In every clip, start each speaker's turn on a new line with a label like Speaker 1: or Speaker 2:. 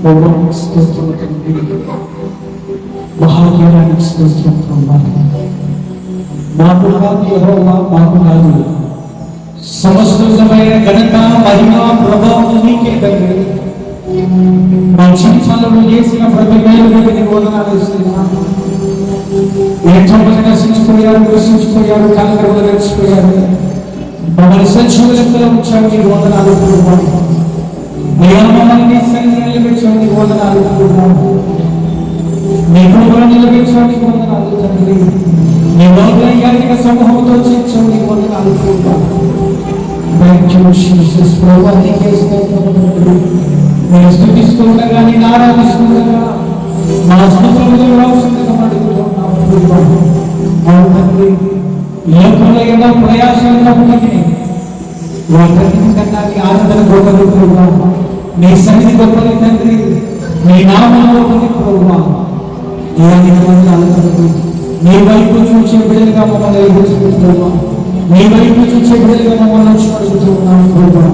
Speaker 1: ప్రభువానికి స్తోత్రం తండ్రి మహాజ్ఞానానికి స్తోత్రం ప్రభా మాకు కాదు యెహోవా మాకు కాదు సమస్తమైన ఘనత మహిమ ప్రభావం నీకే తండ్రి మా జీవితాలలో చేసిన ప్రతి మేలు మీద నీ వందనాలు ఇస్తున్నాను ఎంతోమంది నశించిపోయారు నశించిపోయారు కలకరలు నడిచిపోయారు మమ్మల్ని సజీవ లెక్కలో ఉంచావు నీ వందనాలు ప్రభా నేను మమ్మల్ని నీ సన్నిధిలో నిలబెట్టావు నీ వందనాలు ప్రభా నీ కృపలో నిలబెట్టావు నీ వందనాలు తండ్రి నీ వాగ్దాయానికి సమూహంతో చేర్చావు నీ వందనాలు ప్రభా థ్యాంక్ యూ జీసస్ ప్రభా నీకే స్తోత్రం తండ్రి. నేను స్థుతిస్తుండగా నేను ఆరాధిస్తుండగా మా స్థుతులు రావాల్సిందిగా అడుగుతున్నాను ప్రభా. అవును తండ్రి లోకంలో ఎన్నో ప్రయాసాలు ఉన్నది వాటన్నిటికన్నా నీ ఆనందన గొప్పది ప్రభా నీ సన్నిధి గొప్పది తండ్రి నీ నామం గొప్పది ప్రభా ఇలాంటి వందనాలు నీ వైపు చూసే బిడ్డలుగా మమ్మల్ని ఎదుర్కొంటున్నాం నీ వైపు చూసే బిడ్డలుగా మమ్మల్ని వచ్చి అడుగుతున్నాం ప్రభా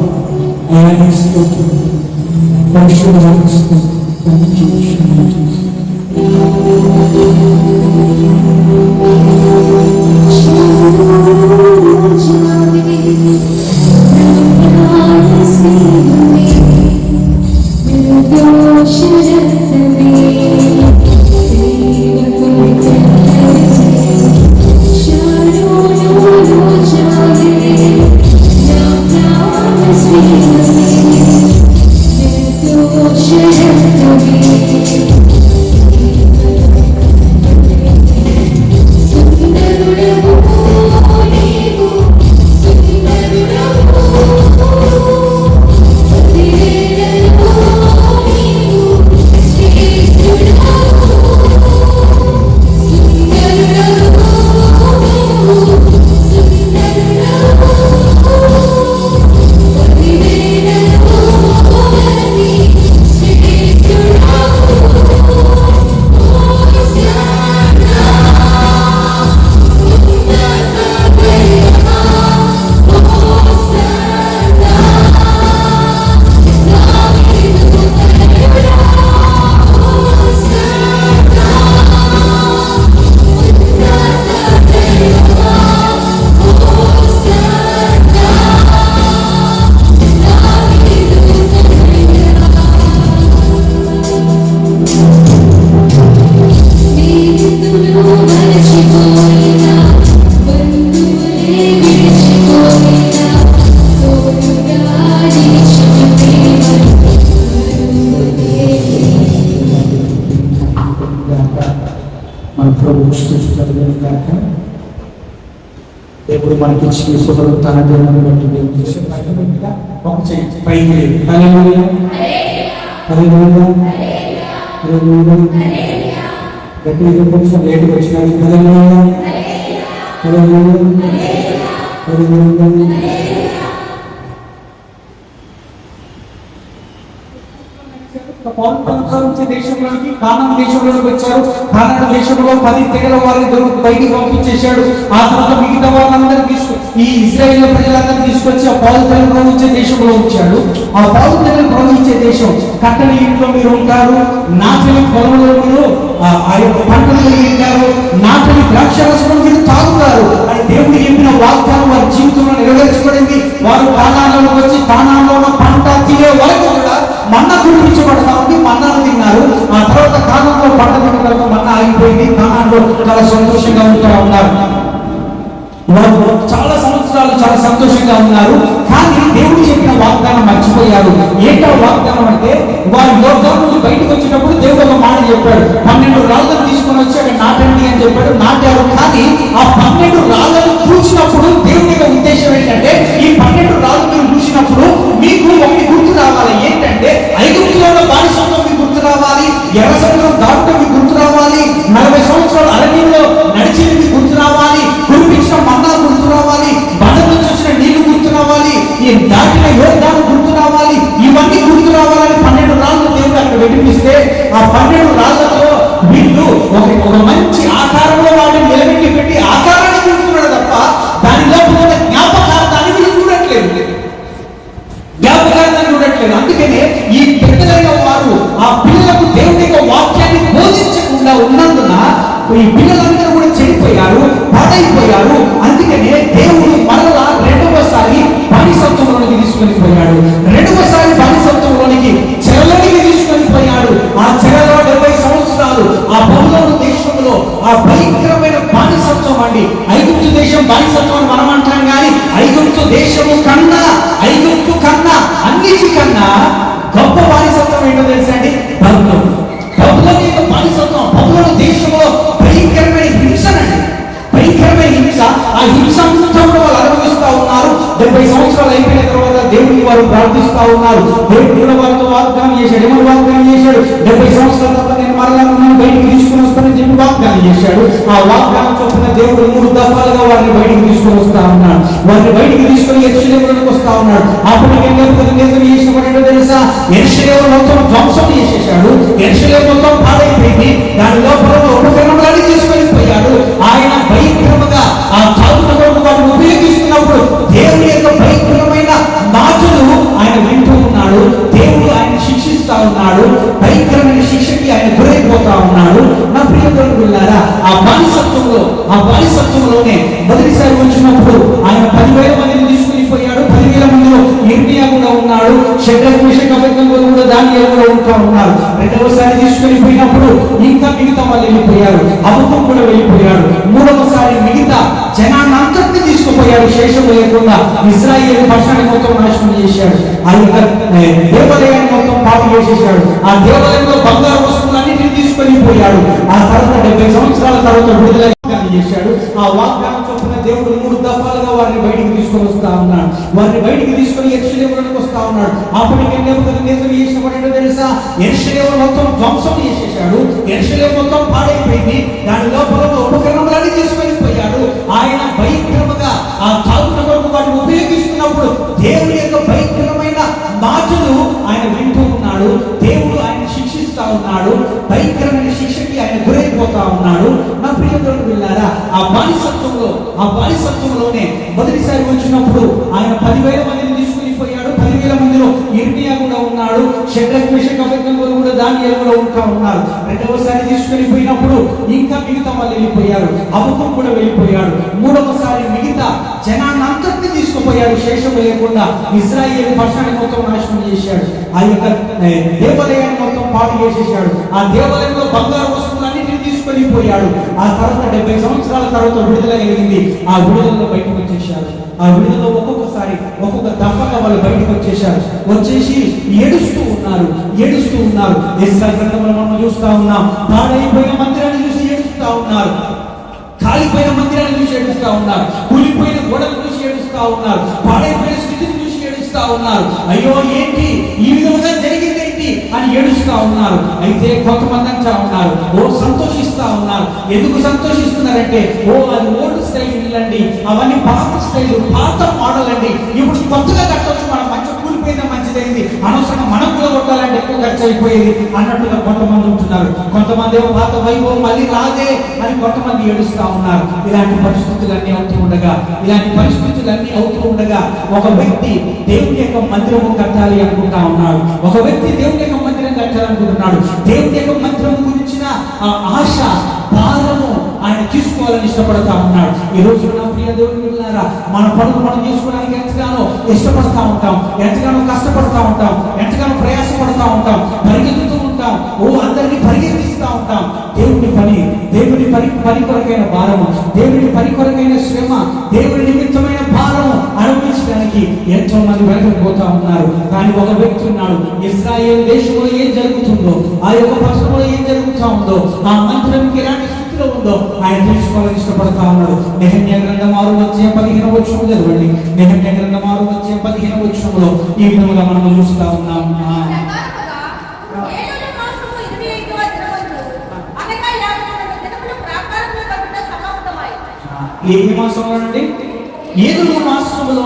Speaker 1: సృష్టించడం కాక దేవుడు మనకి ఇచ్చిన శుభ్రం తన దేవుని బట్టి మేము చేసే పైన ఒక చేయి పైకి హల్లెలూయా. హల్లెలూయా. హల్లెలూయా. గట్టిగా చెప్పొచ్చు హల్లెలూయా. హల్లెలూయా. హల్లెలూయా. పౌలు దేశంలోకి దేశంలోనికి కానాన్ దేశంలోకి వచ్చారు. కానాన్ దేశంలో పది తెగల వారిని దొరికి బయటికి పంపించేశాడు. ఆ తర్వాత మిగతా వాళ్ళందరూ తీసుకు ఈ ఇజ్రాయేల్ ప్రజలందరూ తీసుకొచ్చి ఆ పౌలు తెగలు ప్రవహించే దేశంలో ఉంచాడు. ఆ పౌలు తెగలు ప్రవహించే దేశం కట్టని ఇంట్లో మీరు ఉంటారు. నాచని పొలంలో మీరు ఆ యొక్క పంటలు కలిగి ఉంటారు నాచని ద్రాక్షరసం మీరు తాగుతారు. అని దేవుడు చెప్పిన వాగ్దానం వారి జీవితంలో నెరవేర్చబడింది. వారు కానాల్లో వచ్చి కానాల్లో ఉన్న పంట తినే ఏంటో వాగ్దానం అంటే వారి యోగాను నుంచి బయటకు వచ్చినప్పుడు దేవుడు ఒక మాట చెప్పాడు. పన్నెండు రాళ్ళను తీసుకొని వచ్చి అక్కడ నాటండి అని చెప్పాడు. నాటారు. కానీ ఆ పన్నెండు రాళ్ళను చూసినప్పుడు దేవుని యొక్క ఉద్దేశం ఏంటంటే ఈ పన్నెండు రాళ్ళు మీరు చూసినప్పుడు మీకు ఒకటి గుర్తు రావాలి. ఏంటంటే ఐగుప్తులో ఉన్న బానిసత్వం మీకు గుర్తు రావాలి. ఎర్ర సముద్రం దాటడం మీకు గుర్తు రావాలి. నలభై సంవత్సరాలు అరణ్యంలో నడిచేది మీకు రావట్లేదు అందుకనే ఈ బిడ్డలైన వారు ఆ పిల్లలకు దేవుని యొక్క వాక్యాన్ని బోధించకుండా ఉన్నందున ఈ పిల్లలందరూ కూడా చెడిపోయారు పాడైపోయారు. అందుకనే దేవుడు మరలా రెండవసారి బానిసత్వంలోనికి తీసుకొని పోయాడు. రెండవసారి బానిసత్వంలోనికి చెరలోనికి తీసుకొని పోయాడు. ఆ చెరలో డెబ్బై సంవత్సరాలు ఆ బహుళ దేశంలో ఆ ఆ హింసంతో వాళ్ళు అనుభవిస్తూ ఉన్నారు. డెబ్బై సంవత్సరాలు అయిపోయిన తర్వాత దేవుడిని వారు ప్రార్థిస్తూ ఉన్నారు. దేవుడు కూడా వారితో వాగ్దానం చేశాడు. ఎవరు వాగ్దానం చేశాడు? డెబ్బై సంవత్సరాల తర్వాత నేను మరలా నన్ను బయటకు తీసుకుని వస్తానని చెప్పి వాగ్దానం చేశాడు. ఆ వాగ్దానం చొప్పున దేవుడు మూడు దఫాలుగా వారిని బయటకు తీసుకొని వస్తా ఉన్నాడు. వారిని బయటకు తీసుకొని ఎరుసలేములకు వస్తా ఉన్నాడు. అప్పుడు నేను చేసినప్పుడు తెలుసా? ఎరుసలేము మొత్తం ధ్వంసం చేసేసాడు ఎరుసలేము మొత్తం పాడైపోయింది. దాని లోపల ఉపకరణాలు తీసుకొని పోయాడు. ఉన్నాడు భయంకరమైన శిక్షకి ఆయన గురైపోతా ఉన్నాడు. నా ప్రియ వెళ్ళారా ఆ బానిసత్వంలో ఆ బానిసత్వంలోనే మొదటిసారి వచ్చినప్పుడు ఆయన పదివేల మందిని తీసుకుని పోయాడు. పదివేల మందిలో ఇర్మియా కూడా ఉన్నాడు. షడ్రక్ మిషక్ అబద్ధంలో కూడా దాని కూడా ఉంటా ఉన్నారు రెండవసారి తీసుకుని పోయినప్పుడు ఇంకా మిగతా వాళ్ళు వెళ్ళిపోయారు. అబద్ధం కూడా వెళ్ళిపోయాడు. మూడవసారి మిగతా జనాన్న శేషం లేకుండా ఇజ్రాయేల్ పక్షాన్ని మొత్తం నాశనం చేశాడు. ఆ యొక్క దేవాలయాన్ని మొత్తం పాపం చేసేసాడు ఆ దేవాలయంలో బంగారు వస్తువులన్నింటినీ తీసుకొని పోయాడు. ఆ తర్వాత డెబ్బై సంవత్సరాల తర్వాత విడుదల చేశాడు. ఆ వాగ్దానం దేవుడు మూడు దఫాలుగా వారిని బయటికి తీసుకొని వస్తా ఉన్నాడు. వారిని బయటికి తీసుకొని ఎరుసలేములకు వస్తా ఉన్నాడు. అప్పటికే నేతలు నేతలు చేసిన తెలుసా? ఎరుసలేము మొత్తం ధ్వంసం చేసేసాడు ఎరుసలేము మొత్తం పాడైపోయింది. దాని లోపల ఉపకరణాలన్నీ తీసుకొని పోయాడు. ఆయన భయంకరముగా ఆ తాగున కొరకు వాటిని ఉపయోగిస్తున్నప్పుడు దేవుడి యొక్క భయంకరమైన మాటలు ఆయన వింటూ ఉన్నాడు. దేవుడు ఆయన శిక్షిస్తా ఉన్నాడు. భయంకరమైన శిక్షకి ఆయన గురైపోతా ఉన్నాడు. నా ప్రియతోడు కదా? ఆ బానిసత్వంలో ఆ బానిసత్వంలోనే మొదటిసారి వచ్చినప్పుడు ఆయన పదివేల మందిని తీసుకుని పోయాడు. పదివేల మందిలో ఇర్మియా కూడా ఉన్నాడు. షడ్రక్ మిషక్ కూడా దాని కూడా ఉంటా ఉన్నారు. రెండవసారి తీసుకుని పోయినప్పుడు ఇంకా మిగతా వాళ్ళు వెళ్ళిపోయారు. అబద్ధం కూడా వెళ్ళిపోయాడు. మూడవసారి మిగతా జనాన్ని అంతటిని తీసుకుపోయాడు. శేషం లేకుండా ఇస్రాయేల్ పక్షాన్ని మొత్తం నాశనం చేశాడు. ఆ యొక్క దేవాలయాన్ని మొత్తం పాడు చేసేసాడు ఆ దేవాలయంలో బంగారు వస్తువులన్నింటినీ పోయాడు ఆ తర్వాత డెబ్బై సంవత్సరాల తర్వాత విడుదల కలిగింది ఆ విడుదలలో బయటకు వచ్చేసారు ఆ విడుదల ఒక్కొక్కసారి ఒక్కొక్క దఫగా వాళ్ళు బయటకు వచ్చేసారు వచ్చేసి ఏడుస్తూ ఉన్నారు. ఏడుస్తూ ఉన్నారు. ఇస్రాయల్ గ్రంథంలో మనం చూస్తా ఉన్నాం. పాడైపోయిన మందిరాన్ని చూసి ఏడుస్తూ ఉన్నారు. కాలిపోయిన మందిరాన్ని చూసి ఏడుస్తూ ఉన్నారు. కూలిపోయిన గోడలు చూసి ఏడుస్తూ ఉన్నారు. పాడైపోయిన స్థితిని చూసి ఏడుస్తూ ఉన్నారు. అయ్యో ఏంటి? ఈ విధంగా జరిగిందేంటి అని ఏడుస్తూ ఉన్నారు. అయితే కొంతమంది అంటా ఉన్నారు. ఓ సంతోషిస్తా ఉన్నారు. ఎందుకు సంతోషిస్తున్నారంటే ఓ అది ఓల్డ్ స్టైల్ ఇల్లండి. అవన్నీ పాత స్టైల్ పాత మోడల్ అండి. ఇప్పుడు కొత్తగా కట్టొచ్చు మనం మంచి మంచిదైంది అనవసరంగా మనం కూడా కొట్టాలంటే ఎక్కువ ఖర్చు అయిపోయేది అన్నట్టుగా కొంతమంది ఉంటున్నారు. కొంతమంది ఏమో పాత వైభవం మళ్ళీ రాదే అని కొంతమంది ఏడుస్తూ ఉన్నారు. ఇలాంటి పరిస్థితులన్నీ అవుతూ ఉండగా ఇలాంటి పరిస్థితులన్నీ అవుతూ ఉండగా ఒక వ్యక్తి దేవుని యొక్క మందిరము కట్టాలి అనుకుంటా ఉన్నాడు. ఒక వ్యక్తి దేవుని యొక్క మందిరం కట్టాలనుకుంటున్నాడు. దేవుని యొక్క మందిరం గురించిన ఆ ఆశ తీసుకోవాలని ఇష్టపడతా ఉన్నాడు. ఈ రోజు నా ప్రియ దేవుని వెళ్ళారా మన పనులు మనం చేసుకోవడానికి ఎంతగానో ఇష్టపడతా ఉంటాం ఎంతగానో కష్టపడతా ఉంటాం ఎంతగానో ప్రయాసపడతా ఉంటాం పరిగెత్తుతూ ఉంటాం ఓ అందరినీ పరిగెత్తిస్తూ ఉంటాం. దేవుని పని దేవుని పని పని కొరకైన భారము దేవుని పని కొరకైన శ్రమ దేవుని నిమిత్తమైన భారము అనుభవించడానికి ఎంతో మంది వెనకకు ఉన్నారు. కానీ ఒక వ్యక్తి ఉన్నాడు ఇస్రాయేల్ దేశంలో ఏం జరుగుతుందో ఆ యొక్క పక్షంలో ఏం జరుగుతా ఉందో ఆ మంత్రం ఎలాంటి స్థితిలో ఉందో ఆయన తెలుసుకోవాలని ఇష్టపడతా ఉన్నాడు. నెహమ్య గ్రంథం ఆరు వచ్చే పదిహేను వచ్చం చదవండి. నెహమ్య గ్రంథం ఆరు వచ్చే పదిహేను వచ్చంలో ఈ విధంగా మనం చూస్తా ఉన్నాం. ఏ మాసంలో అండి ఏదో మాసంలో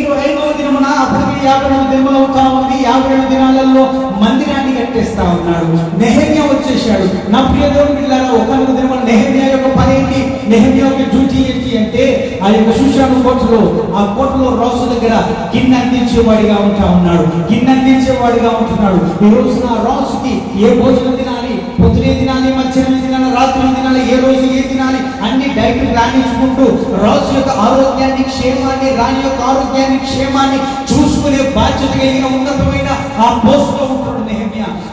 Speaker 1: ఇరవై ఐదవ దినమున అప్పటికి యాభై దినములు అవుతా ఉంది యాభై ఏడు దినాలలో మందిరాన్ని కట్టేస్తా ఉన్నాడు. నెహమ్య వచ్చేసాడు నా ప్రియ దేవుని పిల్లల ఒకనొక దినమున నెహమ్య యొక్క పని ఏంటి? నెహమ్య యొక్క డ్యూటీ ఏంటి అంటే ఆ యొక్క సుశాను కోటలో ఆ కోటలో రాసు దగ్గర గిన్నె అందించేవాడిగా ఉంటా ఉన్నాడు. గిన్నె అందించేవాడిగా ఉంటున్నాడు. ఈ రోజున రాసుకి ఏ భోజనం తినాలి? పొద్దునే తినాలి మధ్యాహ్నం తినాలి తినాలి ఏ రోజు ఏ తినాలి అన్ని డైట్ రాణించుకుంటూ రాజు యొక్క ఆరోగ్యాన్ని క్షేమాన్ని రాణి యొక్క ఆరోగ్యాన్ని క్షేమాన్ని చూసుకునే బాధ్యత కలిగిన ఉన్నతమైన ఆ పోస్ట్లో ఉంటాడు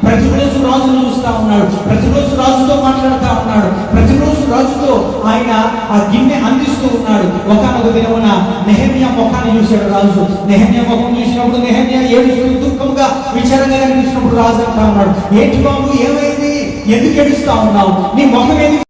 Speaker 1: ప్రతి ప్రతిరోజు రాజును చూస్తా ఉన్నాడు ప్రతిరోజు రాజుతో మాట్లాడుతా ఉన్నాడు ప్రతిరోజు రాజుతో ఆయన ఆ గిన్నె అందిస్తూ ఉన్నాడు. ఒకనొక దినమున నెహమ్య ముఖాన్ని చూశాడు రాజు. నెహమ్య ముఖం చూసినప్పుడు నెహమ్య ఏడుస్తూ దుఃఖంగా విచారంగా కనిపించినప్పుడు రాజు అంటా ఉన్నాడు ఏంటి బాబు ఏమై ఎందుకు ఏడుస్తా ఉన్నావు? నీ మొహం ఎందుకు